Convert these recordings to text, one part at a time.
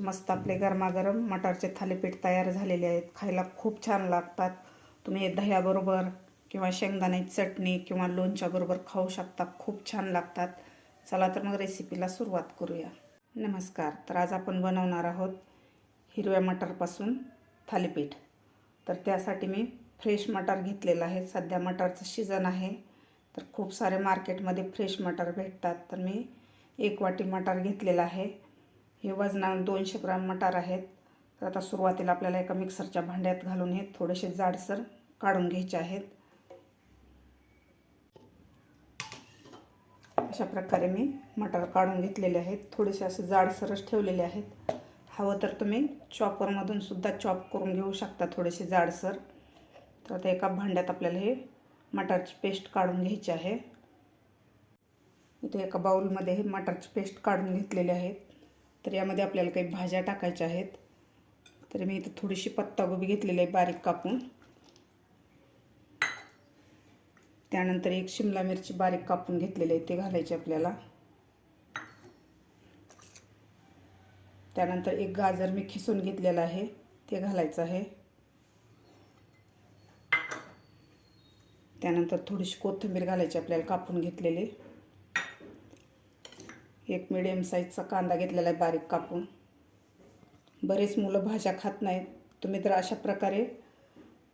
मस्त आपले गरमागरम मटारचे थालीपीठ तयार झालेले आहेत. खायला खूप छान लागतात. तुम्ही हे दह्याबरोबर किंवा शेंगदाण्याची चटणी किंवा लोणच्याबरोबर खाऊ शकता. खूप छान लागतात. चला तर मग रेसिपीला सुरुवात करूया. नमस्कार. तर आज आपण बनवणार आहोत हिरव्या मटारपासून थालीपीठ. तर त्यासाठी मी फ्रेश मटार घेतलेलं आहे. सध्या मटारचं सीझन आहे. तर खूप सारे मार्केटमध्ये फ्रेश मटार भेटतात. तर मी एक वाटी मटार घेतलेला आहे. हे वजना दोनशे ग्राम मटार आहेत. तर आता सुरुवातीला आपल्याला एका मिक्सरच्या भांड्यात घालून हे थोडेसे जाडसर काढून घ्यायचे आहेत. अशा प्रकारे मी मटार काढून घेतलेले आहेत. थोडेसे असे जाडसरच ठेवलेले आहेत. हवं तर तुम्ही चॉपरमधून सुद्धा चॉप करून घेऊ शकता थोडेसे जाडसर. तर आता एका भांड्यात आपल्याला हे मटारची पेस्ट काढून घ्यायची आहे. इथे एका बाउलमध्ये हे मटारची पेस्ट काढून घेतलेली आहेत. तर यामध्ये आपल्याला काही भाज्या टाकायच्या आहेत. तर मी इथं थोडीशी पत्तागोबी घेतलेली आहे बारीक कापून. त्यानंतर एक शिमला मिरची बारीक कापून घेतलेली आहे ते घालायचे आपल्याला. त्यानंतर एक गाजर मी खिसून घेतलेलं आहे ते घालायचं आहे. त्यानंतर थोडीशी कोथिंबीर घालायची आपल्याला कापून घेतलेली. एक मिडियम साईजचा कांदा घेतलेला आहे बारीक कापून. बरेच मुलं भाज्या खात नाहीत. तुम्ही तर अशा प्रकारे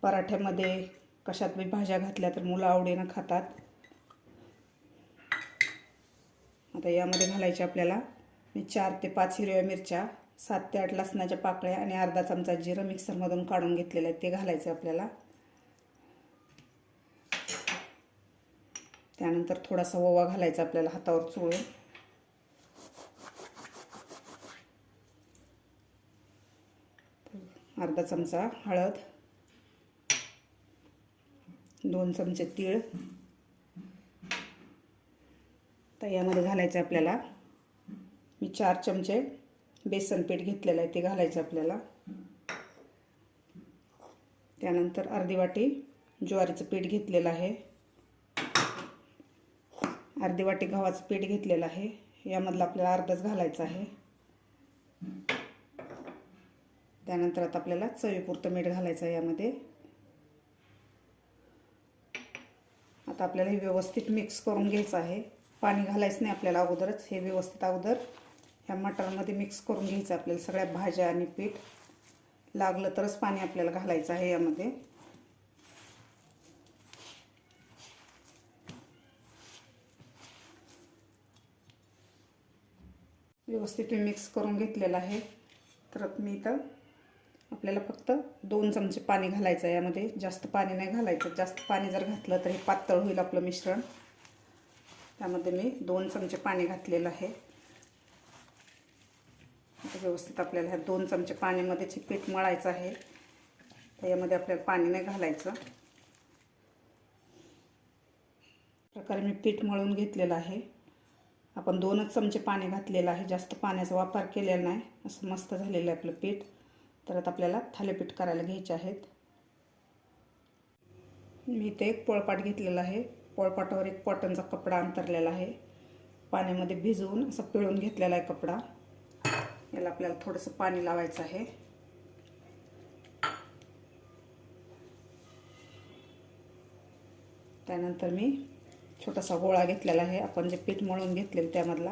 पराठ्यामध्ये कशात बी भाज्या घातल्या तर मुलं आवडीनं खातात. आता यामध्ये घालायचे आपल्याला मी चार ते पाच हिरव्या मिरच्या सात ते आठ लसणाच्या पाकळ्या आणि अर्धा चमचा जिरं मिक्सरमधून काढून घेतलेलं आहे. ते घालायचं आपल्याला. त्यानंतर थोडासा ओवा घालायचा आपल्याला हातावर चोळून. अर्धा चमचा हळद दोन चमचे तीळ. तर यामध्ये घालायचं आपल्याला. मी चार चमचे बेसन पीठ घेतलेलं आहे ते घालायचं आपल्याला. त्यानंतर अर्धी वाटी ज्वारीचं पीठ घेतलेलं आहे. अर्धी वाटी गव्हाचं पीठ घेतलेलं आहे. यामधलं आपल्याला अर्धच घालायचं आहे. त्यानंतर आता आपल्याला चवीपुरतं मीठ घालायचं आहे यामध्ये. आता आपल्याला हे व्यवस्थित मिक्स करून घ्यायचं आहे. पाणी घालायचं नाही आपल्याला अगोदरच हे व्यवस्थित अगोदर. ह्या मटरमध्ये मिक्स करून घ्यायचं आपल्याला सगळ्या भाज्या आणि पीठ. लागलं तरच पाणी आपल्याला घालायचं आहे यामध्ये. व्यवस्थित मी मिक्स करून घेतलेलं आहे. तर मी इथं आपल्याला फक्त दोन चमचे पाणी घालायचं आहे. यामध्ये जास्त पाणी नाही घालायचं. जास्त पाणी जर घातलं तर हे पातळ होईल आपलं मिश्रण. त्यामध्ये मी दोन चमचे पाणी घातलेलं आहे. व्यवस्थित आपल्याला ह्या दोन चमचे पाण्यामध्येच पीठ मळायचं आहे तर यामध्ये आपल्याला पाणी नाही घालायचं. प्रकारे मी पीठ मळून घेतलेलं आहे. आपण दोनच चमचे पाणी घातलेलं आहे. जास्त पाण्याचा वापर केलेला नाही. असं मस्त झालेलं आहे आपलं पीठ. तर आता आपल्याला थालीपीठ करायला घ्यायचे आहेत. मी इथे एक पोळपाट घेतलेला आहे. पोळपाटावर एक कॉटनचा कपडा अंतरलेला आहे. पाण्यामध्ये भिजवून असं पिळून घेतलेला आहे कपडा. याला आपल्याला थोडंसं पाणी लावायचं आहे. त्यानंतर मी छोटासा गोळा घेतलेला आहे. आपण जे पीठ मळून घेतलेलं त्यामधला.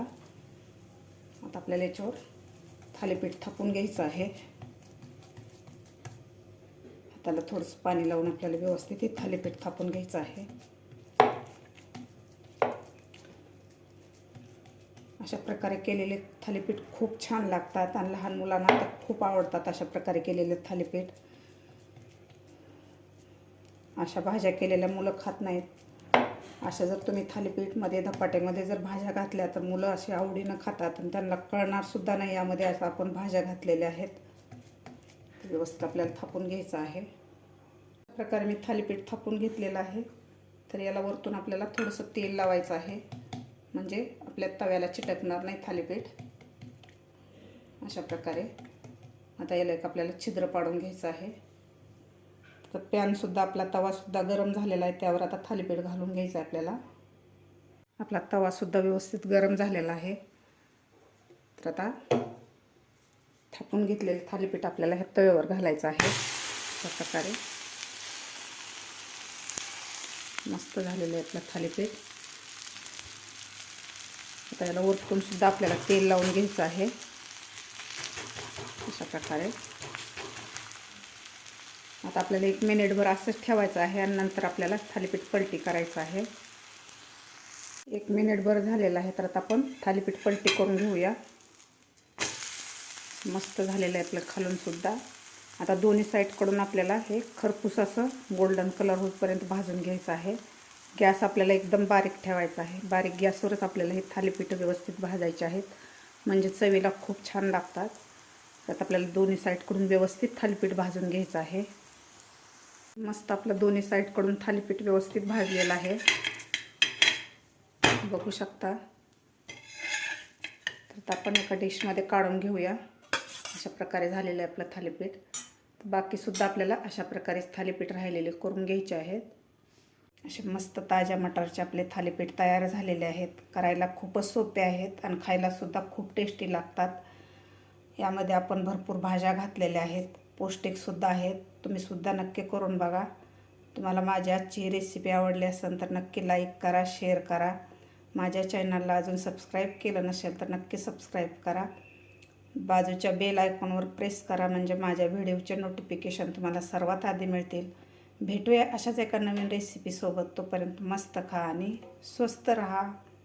आता आपल्याला याच्यावर थालीपीठ थापून घ्यायचं आहे. त्याला थोडंसं पाणी लावून आपल्याला व्यवस्थित हे थालीपीठ थापून घ्यायचं आहे. अशा प्रकारे केलेले थालीपीठ खूप छान लागतात आणि लहान मुलांना तर खूप आवडतात अशा प्रकारे केलेले थालीपीठ. अशा भाज्या केलेल्या मुलं खात नाहीत. अशा जर तुम्ही थालीपीठमध्ये धपाट्यामध्ये जर भाज्या घातल्या तर मुलं अशी आवडीनं खातात आणि त्यांना कळणारसुद्धा नाही यामध्ये असं आपण भाज्या घातलेल्या आहेत. व्यवस्थित आपल्याला थापून घ्यायचं आहे. प्रकारे मी थालीपीठ थापून घेतलेलं आहे. तर याला वरतून आपल्याला थोडंसं तेल लावायचं आहे. म्हणजे आपल्या तव्याला चिटकणार नाही थालीपीठ. अशा प्रकारे. आता याला एक आपल्याला छिद्र पाडून घ्यायचं आहे. तर पॅनसुद्धा आपला तवासुद्धा गरम झालेला आहे. त्यावर आता थालीपीठ घालून घ्यायचं आहे आपल्याला. आपला तवासुद्धा व्यवस्थित गरम झालेला आहे. तर आता थापून घेतलेलं थालीपीठ आपल्याला ह्या तव्यावर घालायचं आहे. अशा प्रकारे. मस्त झालेलं आहे आपलं थालीपीठ. आता याला वरतून सुद्धा आपल्याला तेल लावून घ्यायचं आहे. अशा प्रकारे. आता आपल्याला एक मिनिटभर असंच ठेवायचं आहे आणि नंतर आपल्याला थालीपीठ पलटी करायचं आहे. एक मिनिटभर झालेलं आहे तर आता आपण थालीपीठ पलटी करून घेऊया. मस्त झालेलं आहे आपलं खालून सुद्धा. आता दोन्ही साईडकडून आपल्याला हे खरपूस असं गोल्डन कलर होईपर्यंत भाजून घ्यायचं आहे. गॅस आपल्याला एकदम बारीक ठेवायचा आहे. बारीक गॅसवरच आपल्याला हे थालीपीठं व्यवस्थित भाजायचे आहेत. म्हणजे चवीला खूप छान लागतात. त्यात आपल्याला दोन्ही साईडकडून व्यवस्थित थालीपीठ भाजून घ्यायचं आहे. मस्त आपलं दोन्ही साईडकडून थालीपीठ व्यवस्थित भाजलेलं आहे. बघू शकता. तर आपण एका डिशमध्ये काढून घेऊया. अशा प्रकारे झालेलं आहे आपलं थालीपीठ. बाकीसुद्धा आपल्याला अशा प्रकारेच थालीपीठ राहिलेले करून घ्यायचे आहेत. असे मस्त ताज्या मटारचे आपले थालीपीठ तयार झालेले आहेत. करायला खूपच सोपे आहेत आणि खायलासुद्धा खूप टेस्टी लागतात. यामध्ये आपण भरपूर भाज्या घातलेल्या आहेत. पौष्टिकसुद्धा आहेत. तुम्हीसुद्धा नक्की करून बघा. तुम्हाला माझ्या आजची रेसिपी आवडली असेल तर नक्की लाईक करा शेअर करा. माझ्या चॅनलला अजून सबस्क्राईब केलं नसेल तर नक्की सबस्क्राईब करा. बाजूच्या बेल आयकॉनवर प्रेस करा म्हणजे माझ्या व्हिडिओचे नोटिफिकेशन तुम्हाला सर्वात आधी मिळतील. भेटूया अशाच एका नवीन रेसिपीसोबत तोपर्यंत मस्त खा आणि स्वस्त रहा.